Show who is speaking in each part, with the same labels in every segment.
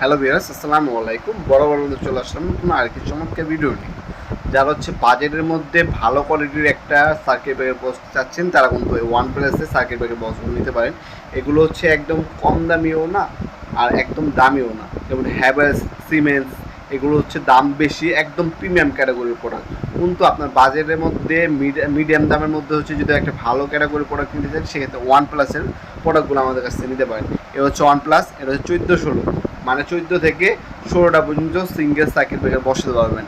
Speaker 1: Hello বিয়ার্স আসসালামু আলাইকুম। বড় বড় চলে আসলাম নতুন আর কি চমৎকার ভিডিও নিয়ে। যারা হচ্ছে বাজেটের মধ্যে ভালো কোয়ালিটির একটা সার্কিট ব্রেকার বক্স চাচ্ছেন। তারা কিন্তু ওয়ান প্লাসে সার্কিট ব্রেকার বক্সগুলো নিতে পারেন। এগুলো হচ্ছে একদম কম দামিও না আর একদম দামিও না। যেমন হ্যাভেলস সিমেন্স এগুলো হচ্ছে দাম বেশি, একদম প্রিমিয়াম ক্যাটাগরির প্রোডাক্ট কিন্তু আপনার বাজেটের মধ্যে মিডিয়াম দামের মধ্যে হচ্ছে যদি একটা ভালো ক্যাটাগরির প্রোডাক্ট নিতে চান, সেক্ষেত্রে ওয়ান প্লাসের প্রোডাক্টগুলো আমাদের কাছ থেকে নিতে পারেন। এ হচ্ছে ওয়ান প্লাস এটা হচ্ছে চোদ্দ ষোলো। মানে চোদ্দ থেকে ষোলোটা পর্যন্ত সিঙ্গেল সার্কিট ব্রেকার বসাতে পারবেন।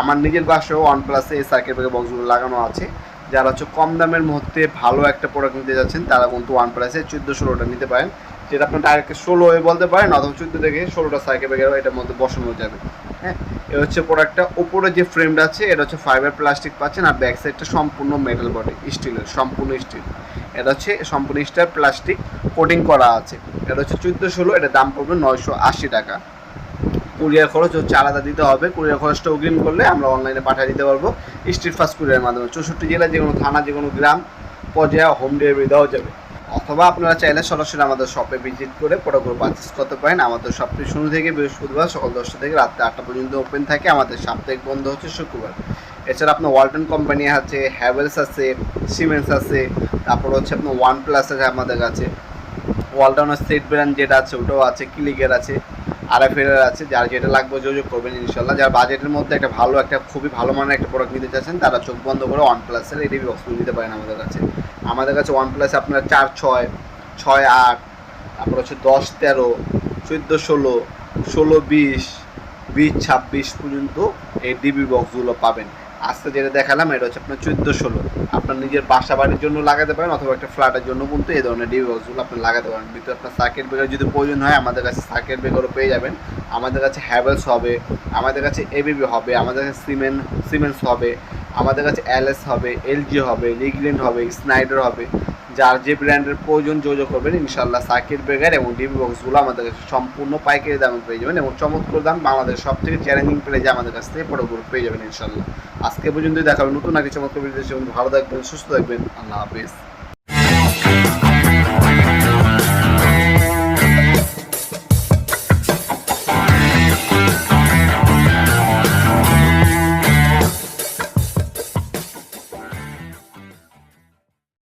Speaker 1: আমার নিজের বাসাও ওয়ান প্লাসে এই সার্কিট ব্রেকার বক্সগুলো লাগানো আছে। যারা হচ্ছে কম দামের মধ্যে ভালো একটা প্রোডাক্ট নিতে যাচ্ছেন, তারা কিন্তু ওয়ান প্লাসে চোদ্দ ষোলোটা নিতে পারেন। যেটা আপনার ডাইরেক্ট ষোলো বলতে পারেন অথবা চোদ্দ থেকে ষোলোটা সার্কিট ব্রেকার এটার মধ্যে বসানো যাবে। হ্যাঁ? এ হচ্ছে প্রোডাক্টটা উপরে যে ফ্রেমটা আছে, এটা হচ্ছে ফাইবার প্লাস্টিক পাচ্ছেন, আর ব্যাক সাইডটা সম্পূর্ণ মেটাল বডি স্টিলের সম্পূর্ণ স্টিল এটা হচ্ছে সম্পূর্ণ স্টার প্লাস্টিক কোটিং করা আছে। এটা হচ্ছে চোদ্দ ষোলো এটা দাম পড়বে নয়শো আশি টাকা। কুরিয়ার খরচ হচ্ছে আলাদা দিতে হবে। কুরিয়ার খরচটা অগ্রিম করলে আমরা অনলাইনে পাঠিয়ে দিতে পারব। স্ট্রিট ফাস্ট কুরিয়ারের মাধ্যমে। চৌষট্টি জেলায় যে কোনো থানা যে কোনো গ্রাম, পর্যায়ে হোম ডেলিভারি দেওয়া যাবে। অথবা আপনারা চাইলে সরাসরি আমাদের শপে ভিজিট করে প্রোডাক্টগুলো পারচেস করতে পারেন। আমাদের শপটি শুরু থেকে বৃহস্পতিবার সকাল দশটা থেকে রাত্রে আটটা পর্যন্ত ওপেন থাকে। আমাদের সাপ্তাহিক বন্ধ হচ্ছে শুক্রবার। এছাড়া আপনার ওয়ালটন কোম্পানি আছে হ্যাভেলস আছে সিমেন্স আছে, তারপর হচ্ছে আপনার ওয়ান প্লাস আছে আমাদের কাছে। ওয়ালটনের সেট ব্র্যান্ড যেটা আছে, ওটাও আছে ক্লিকের আছে। আর এফ আছে, যার যেটা লাগবে যোগাযোগ করবেন ইনশাল্লাহ যার বাজেটের মধ্যে একটা ভালো, একটা খুবই ভালো মানের একটা প্রোডাক্ট নিতে চাচ্ছেন, তারা চোখ বন্ধ করে ওয়ান প্লাসের এডিবি বক্সগুলো নিতে পারেন আমাদের কাছে। আমাদের কাছে ওয়ান প্লাসে আপনার চার, ছয় ছয়, আট, তারপর হচ্ছে দশ, তেরো, চোদ্দ, ষোলো ষোলো, বিশ বিশ, ছাব্বিশ পর্যন্ত এই ডিবি বক্সগুলো পাবেন। আজকে যেটা দেখালাম, এটা হচ্ছে আপনার চোদ্দ ষোলো আপনার নিজের বাসা বাড়ির জন্য লাগাতে পারেন অথবা একটা ফ্ল্যাটের জন্য। কিন্তু এই ধরনের ডিভাইসগুলো আপনি লাগাতে পারেন। ভিতরে আপনার সার্কেট ব্রেকার যদি প্রয়োজন হয়, আমাদের কাছে সার্কেট ব্রেকারও পেয়ে যাবেন। আমাদের কাছে হ্যাভেলস হবে, আমাদের কাছে এবিবি হবে, আমাদের কাছে সিমেন্ট সিমেন্টস হবে, আমাদের কাছে এলএস হবে এলজি হবে লিগলেন্ড হবে স্নাইডার হবে। যার যে ব্র্যান্ডের প্রয়োজন যোগ করবেন ইনশাল্লাহ সার্কিট ব্রেকার এবং ডিবি বক্সগুলো আমাদের কাছে সম্পূর্ণ পাইকারি দামে পেয়ে যাবেন এবং চমৎকার দাম বাংলাদেশ সব থেকে চ্যালেঞ্জিং প্রাইজে আমাদের কাছ থেকে প্রোডাক্টগুলো পেয়ে যাবেন ইনশাল্লাহ আজকে পর্যন্ত দেখাবেন নতুন আগে চমৎকার ভালো থাকবেন, সুস্থ থাকবেন। আল্লাহ হাফিজ।